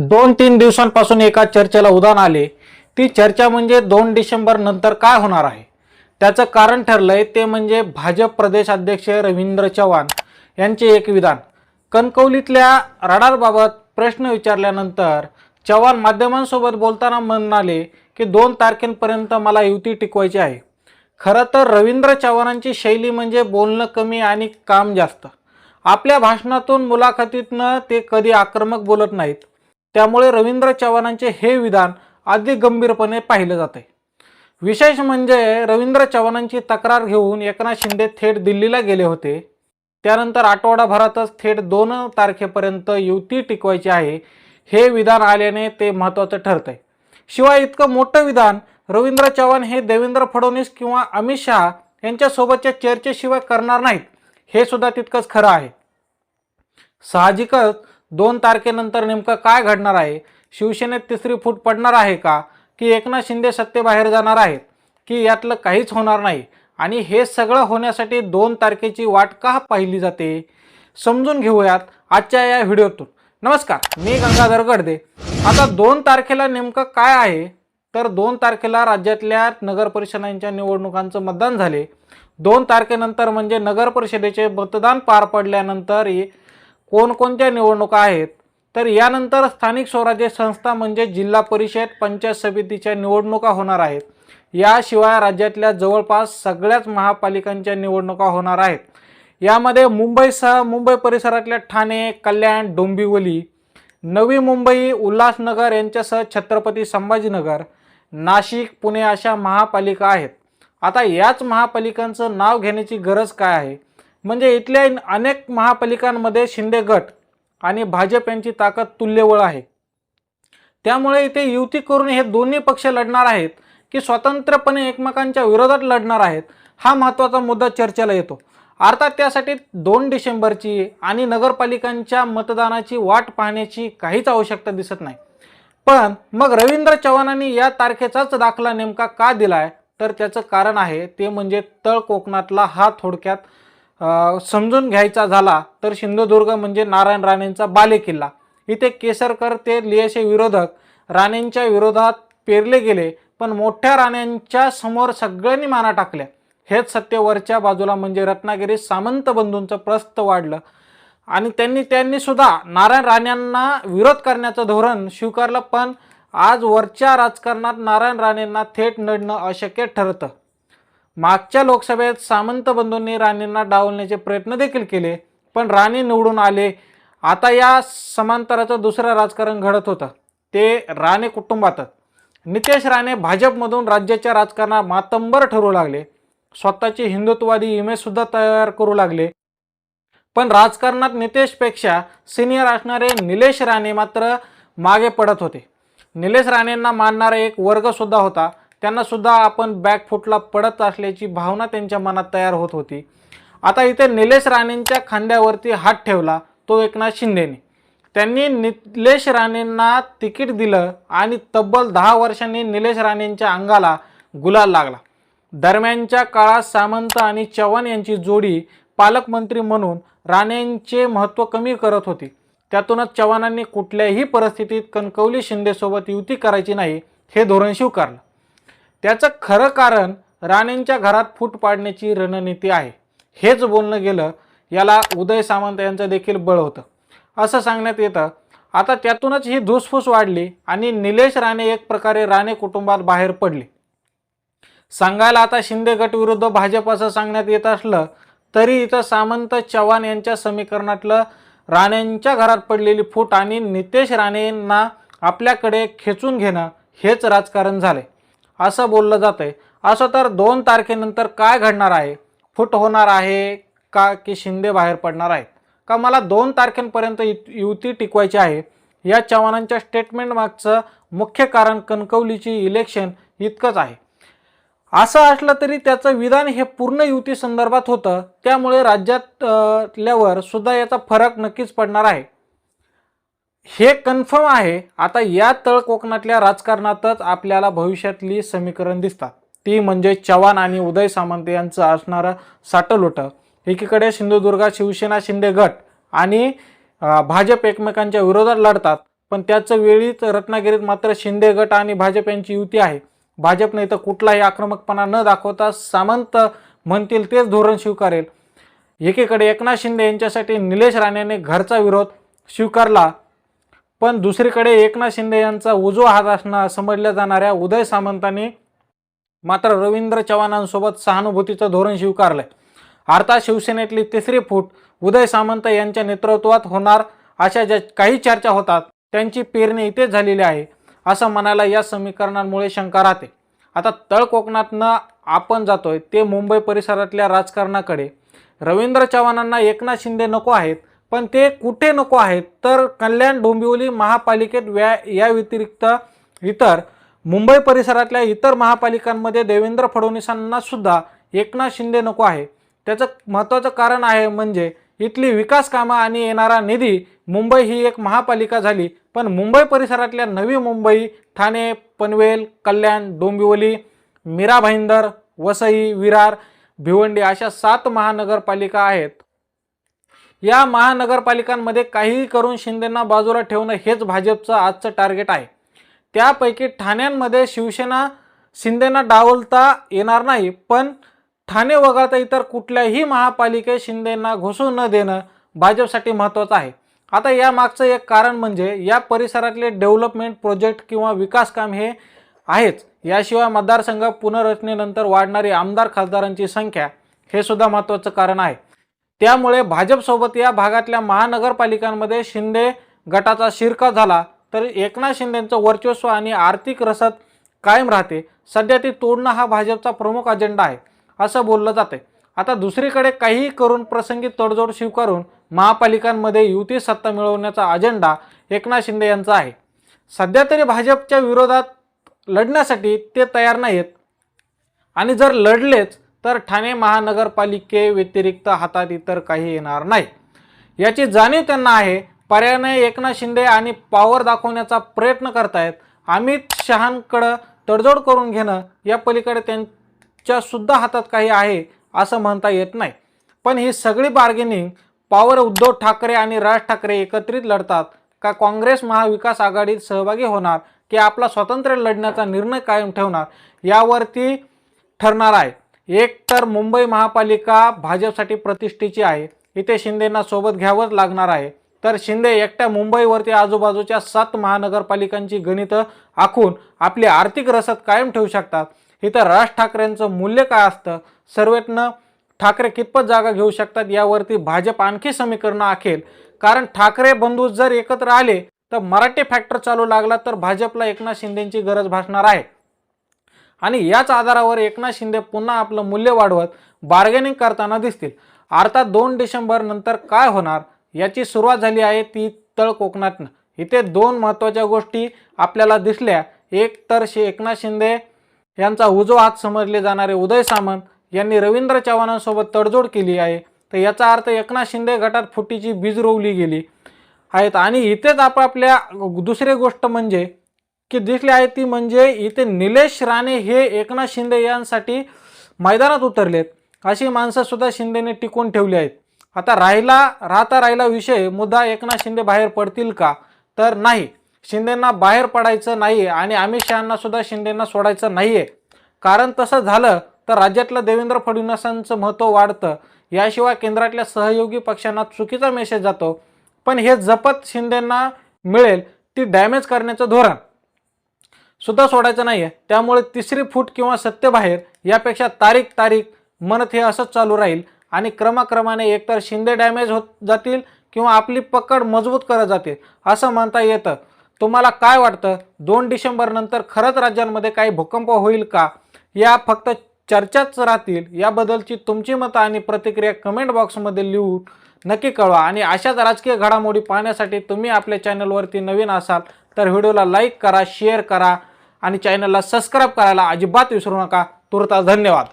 दोन तीन दिवसांपासून एका चर्चेला उदाहरण आले. ती चर्चा म्हणजे दोन डिसेंबर नंतर काय होणार आहे? त्याचं कारण ठरलंय ते म्हणजे भाजप प्रदेश अध्यक्ष रवींद्र चव्हाण यांचे एक विधान. कणकवलीतल्या रडारबाबत प्रश्न विचारल्यानंतर चव्हाण माध्यमांसोबत बोलताना म्हणाले की दोन तारखेपर्यंत मला युती टिकवायची आहे. खरं तर रवींद्र चव्हाणांची शैली म्हणजे बोलणं कमी आणि काम जास्त. आपल्या भाषणातून मुलाखतीतनं ते कधी आक्रमक बोलत नाहीत. त्यामुळे रवींद्र चव्हाणांचे हे विधान अधिक गंभीरपणे पाहिलं जाते विशेष म्हणजे रवींद्र चव्हाणांची तक्रार घेऊन एकनाथ शिंदे थेट दिल्लीला गेले होते. त्यानंतर आठवडाभरातच थेट दोन तारखेपर्यंत युती टिकवायची आहे हे विधान आल्याने ते महत्त्वाचं ठरतंय. शिवाय इतकं मोठं विधान रवींद्र चव्हाण हे देवेंद्र फडणवीस किंवा अमित शहा यांच्यासोबतच्या चर्चेशिवाय करणार नाहीत हे सुद्धा तितकंच खरं आहे. साहजिकच दोन तारखेनंतर नेमकं काय घडणार आहे? शिवसेनेत तिसरी फूट पडणार आहे का? की एकनाथ शिंदे सत्तेबाहेर जाणार आहेत? की यातलं काहीच होणार नाही? आणि हे सगळं होण्यासाठी दोन तारखेची वाट का पाहिली जाते? समजून घेऊयात आजच्या या व्हिडिओतून. नमस्कार मी गंगाधर गडदे आता दोन तारखेला नेमकं काय आहे? तर दोन तारखेला राज्यातल्या नगरपरिषदांच्या निवडणुकांचं मतदान झाले. दोन तारखेनंतर म्हणजे नगरपरिषदेचे मतदान पार पडल्यानंतर कोणकोणत्या निवडणुका आहेत तर यानंतर स्थानिक स्वराज्य संस्था म्हणजे जिल्हा परिषद पंचायत समितीच्या निवडणुका होणार आहेत. याशिवाय राज्यातल्या जवळपास सगळ्याच महापालिकांच्या निवडणुका होणार आहेत. यामध्ये मुंबईसह मुंबई परिसरातल्या ठाणे कल्याण डोंबिवली नवी मुंबई उल्हासनगर यांच्यासह छत्रपती संभाजीनगर नाशिक पुणे अशा महापालिका आहेत. आता याच महापालिकांचं नाव घेण्याची गरज काय आहे? म्हणजे इथल्या अनेक महापालिकांमध्ये शिंदे गट आणि भाजप यांची ताकद तुल्यबळ आहे. त्यामुळे इथे युती करून हे दोन्ही पक्ष लढणार आहेत की स्वतंत्रपणे एकमेकांच्या विरोधात लढणार आहेत हा महत्त्वाचा मुद्दा चर्चेला येतो. अर्थात त्यासाठी दोन डिसेंबरची आणि नगरपालिकांच्या मतदानाची वाट पाहण्याची काहीच आवश्यकता दिसत नाही. पण मग रवींद्र चव्हाणांनी या तारखेचाच दाखला नेमका का दिलाय? तर त्याचं कारण आहे ते म्हणजे तळ कोकणातला हा थोडक्यात समजून घ्यायचा झाला तर सिंधुदुर्ग म्हणजे नारायण राणेंचा बालेकिल्ला. इथे केसरकर ते लियसे विरोधक राणेंच्या विरोधात पेरले गेले पण मोठ्या राण्यांच्या समोर सगळ्यांनी माना टाकल्या. हेच सत्तेवरच्या बाजूला म्हणजे रत्नागिरी सामंत बंधूंचं प्रस्त वाढलं. आणि त्यांनी त्यांनी सुद्धा नारायण राणेंना विरोध करण्याचं धोरण स्वीकारलं पण आज वरच्या राजकारणात नारायण राणेंना थेट नडणं अशक्य ठरतं. मागच्या लोकसभेत सामंत बंधूंनी राणेंना डावलण्याचे प्रयत्न देखील केले पण राणे निवडून आले. आता या समांतराचं दुसरं राजकारण घडत होतं. ते राणे कुटुंबातच. नितेश राणे भाजपमधून राज्याच्या राजकारणात मातंबर ठरू लागले. स्वतःची हिंदुत्ववादी इमेजसुद्धा तयार करू लागले. पण राजकारणात नितेशपेक्षा सिनियर असणारे निलेश राणे मात्र मागे पडत होते. निलेश राणेंना मानणारा एक वर्गसुद्धा होता. त्यांना सुद्धा आपण बॅकफुटला पडत असल्याची भावना त्यांच्या मनात तयार होत होती. आता इथे निलेश राणेंच्या खांद्यावरती हात ठेवला. तो एकनाथ शिंदेने. त्यांनी निलेश राणेंना तिकीट दिलं आणि तब्बल दहा वर्षांनी निलेश राणेंच्या अंगाला गुलाल लागला. दरम्यानच्या काळात सामंत आणि चव्हाण यांची जोडी पालकमंत्री म्हणून राणेंचे महत्त्व कमी करत होती. त्यातूनच चव्हाणांनी कुठल्याही परिस्थितीत कणकवली शिंदेसोबत युती करायची नाही हे धोरण स्वीकारलं त्याचं खरं कारण राणेंच्या घरात फूट पाडण्याची रणनीती आहे. हेच बोलणं गेलं याला उदय सामंत यांचं देखील बळ होतं. असं सांगण्यात येतं आता त्यातूनच ही धुसफूस वाढली आणि निलेश राणे एक प्रकारे राणे कुटुंबात बाहेर पडले. सांगायला आता शिंदे गट विरुद्ध भाजप असं सांगण्यात येत असलं तरी इथं सामंत चव्हाण यांच्या समीकरणातलं राणेंच्या घरात पडलेली फूट आणि नितेश राणेंना आपल्याकडे खेचून घेणं हेच राजकारण झालंय. असं बोललं जातंय. असं तर दोन तारखेनंतर काय घडणार आहे? फूट होणार आहे का की शिंदे बाहेर पडणार आहेत? का मला दोन तारखेपर्यंत यु- युती टिकवायची आहे? या चव्हाणांच्या स्टेटमेंट मागचं मुख्य कारण कणकवलीची इलेक्शन इतकंच आहे. असं असलं तरी त्याचं विधान हे पूर्ण युती संदर्भात होतं. त्यामुळे राज्यातल्यावर सुद्धा याचा फरक नक्कीच पडणार आहे. हे कन्फर्म आहे. आता या तळ कोकणातल्या राजकारणातच आपल्याला भविष्यातली समीकरण दिसतात. ती म्हणजे चव्हाण आणि उदय सामंत यांचं असणारं साटलोटं. एकीकडे सिंधुदुर्गात शिवसेना शिंदे गट आणि भाजप एकमेकांच्या विरोधात लढतात. पण त्याच वेळीच रत्नागिरीत मात्र शिंदे गट आणि भाजप यांची युती आहे. भाजपने इथं कुठलाही आक्रमकपणा न दाखवता सामंत म्हणतील तेच धोरण स्वीकारेल. एकीकडे एकनाथ शिंदे यांच्यासाठी निलेश राणेने घरचा विरोध स्वीकारला. पण दुसरीकडे एकनाथ शिंदे यांचा उजवा हात असणं समजल्या जाणाऱ्या उदय सामंतांनी मात्र रवींद्र चव्हाणांसोबत सहानुभूतीचं धोरण स्वीकारलंय. अर्थात शिवसेनेतली तिसरी फूट उदय सामंत यांच्या नेतृत्वात होणार अशा ज्या काही चर्चा होतात त्यांची पेरणी इथेच झालेली आहे असं म्हणायला या समीकरणांमुळे शंका राहते. आता तळ कोकणातनं आपण जातोय ते मुंबई परिसरातल्या राजकारणाकडे. रवींद्र चव्हाणांना एकनाथ शिंदे नको आहेत पण ते कुठे नको आहेत? तर कल्याण डोंबिवली महापालिकेत व्या या व्यतिरिक्त इतर मुंबई परिसरातल्या इतर महापालिकांमध्ये देवेंद्र फडणवीसांना सुद्धा एकनाथ शिंदे नको आहे. त्याचं महत्त्वाचं कारण आहे म्हणजे इथली विकास कामं आणि येणारा निधी मुंबई ही एक महापालिका झाली. पण मुंबई परिसरातल्या नवी मुंबई ठाणे पनवेल कल्याण डोंबिवली मीरा भाईंदर वसई विरार भिवंडी अशा सात महानगरपालिका आहेत. या महानगरपालिकांमध्ये काहीही करून शिंदेंना बाजूला ठेवणं हेच भाजपचं आजचं टार्गेट आहे. त्यापैकी ठाण्यांमध्ये शिवसेना शिंदेना डावलता येणार नाही पण ठाणे वगळता इतर कुठल्याही महापालिकेत शिंदेंना घुसू न देणं भाजपसाठी महत्त्वाचं आहे. आता या मागचं एक कारण म्हणजे या परिसरातले डेव्हलपमेंट प्रोजेक्ट किंवा विकास काम हे आहेच. याशिवाय मतदारसंघ पुनर्रचनेनंतर वाढणारी आमदार खासदारांची संख्या हे सुद्धा महत्त्वाचं कारण आहे. त्यामुळे भाजपसोबत या भागातल्या महानगरपालिकांमध्ये शिंदे गटाचा शिरका झाला तर एकनाथ शिंदेंचं वर्चस्व आणि आर्थिक रसद कायम राहते. सध्या ती तोडणं हा भाजपचा प्रमुख अजेंडा आहे असं बोललं जाते आता दुसरीकडे काहीही करून प्रसंगी तडजोड स्वीकारून महापालिकांमध्ये युती सत्ता मिळवण्याचा अजेंडा एकनाथ शिंदे यांचा आहे. सध्या तरी भाजपच्या विरोधात लढण्यासाठी ते तयार नाहीत आणि जर लढलेच तर ठाणे महानगरपालिके व्यतिरिक्त हातात इतर काही येणार नाही. याची जाणीव त्यांना आहे. पर्यायाने एकनाथ शिंदे आणि पॉवर दाखवण्याचा प्रयत्न करतायत. अमित शहांकडं तडजोड करून घेणं या पलीकडे त्यांच्या सुद्धा हातात काही आहे असं म्हणता येत नाही. पण ही सगळी बार्गेनिंग पॉवर उद्धव ठाकरे आणि राज ठाकरे एकत्रित लढतात का काँग्रेस महाविकास आघाडीत सहभागी होणार की आपला स्वातंत्र्य लढण्याचा निर्णय कायम ठेवणार यावरती ठरणार आहे. एक तर मुंबई महापालिका भाजपसाठी प्रतिष्ठेची आहे. इथे शिंदेना सोबत घ्यावंच लागणार आहे. तर शिंदे एकट्या मुंबईवरती आजूबाजूच्या सात महानगरपालिकांची गणितं आखून आपली आर्थिक रसद कायम ठेवू शकतात. इथं राज ठाकरेंचं मूल्य काय असतं? सर्वेतनं ठाकरे कितपत जागा घेऊ शकतात? यावरती भाजप आणखी समीकरणं आखेल. कारण ठाकरे बंधू जर एकत्र आले तर मराठी फॅक्टर चालू लागला तर भाजपला एकनाथ शिंदेची गरज भासणार आहे. आणि याच आधारावर एकनाथ शिंदे पुन्हा आपलं मूल्य वाढवत बार्गेनिंग करताना दिसतील. अर्थात दोन डिसेंबर नंतर काय होणार? याची सुरुवात झाली आहे ती तळ कोकणातनं. इथे दोन महत्त्वाच्या गोष्टी आपल्याला दिसल्या. एक तर शे एकनाथ शिंदे यांचा उजवा हात समजले जाणारे उदय सामंत यांनी रवींद्र चव्हाणांसोबत तडजोड केली आहे. तर याचा अर्थ एकनाथ शिंदे गटात फुटीची बीज रोवली गेली आहेत. आणि इथेच आपापल्या दुसरी गोष्ट म्हणजे की दिसली आहे ती म्हणजे इथे निलेश राणे हे एकनाथ शिंदे यांसाठी मैदानात उतरलेत. अशी माणसंसुद्धा शिंदेने टिकून ठेवली आहेत. आता राहिला राहता राहिला विषय मुद्दा एकनाथ शिंदे बाहेर पडतील का? तर नाही. शिंदेंना बाहेर पडायचं नाही आणि अमित शहांना सुद्धा शिंदेंना सोडायचं नाहीये. कारण तसं झालं तर राज्यातलं देवेंद्र फडणवीसांचं महत्त्व वाढतं. याशिवाय केंद्रातल्या सहयोगी पक्षांना चुकीचा मेसेज जातो. पण हे जपत शिंदेंना मिळेल ती डॅमेज करण्याचं धोरण. सुद्धा सोडायचं नाही आहे त्यामुळे तिसरी फूट किंवा सत्य बाहेर यापेक्षा तारीख तारीख म्हणत हे असंच चालू राहील आणि क्रमाक्रमाने एकतर शिंदे डॅमेज होत जातील किंवा आपली पकड मजबूत करत जातील असं म्हणता येतं. तुम्हाला काय वाटतं? दोन डिसेंबरनंतर खरंच राज्यांमध्ये काही भूकंप होईल का? या फक्त चर्चाच राहतील. याबद्दलची तुमची मतं आणि प्रतिक्रिया कमेंट बॉक्समध्ये लिहून नक्की कळवा. आणि अशाच राजकीय घडामोडी पाहण्यासाठी तुम्ही आपल्या चॅनलवरती नवीन असाल तर व्हिडिओला लाईक करा शेअर करा. आणि चॅनलला सबस्क्राईब करायला अजिबात विसरू नका. तुर्तास धन्यवाद.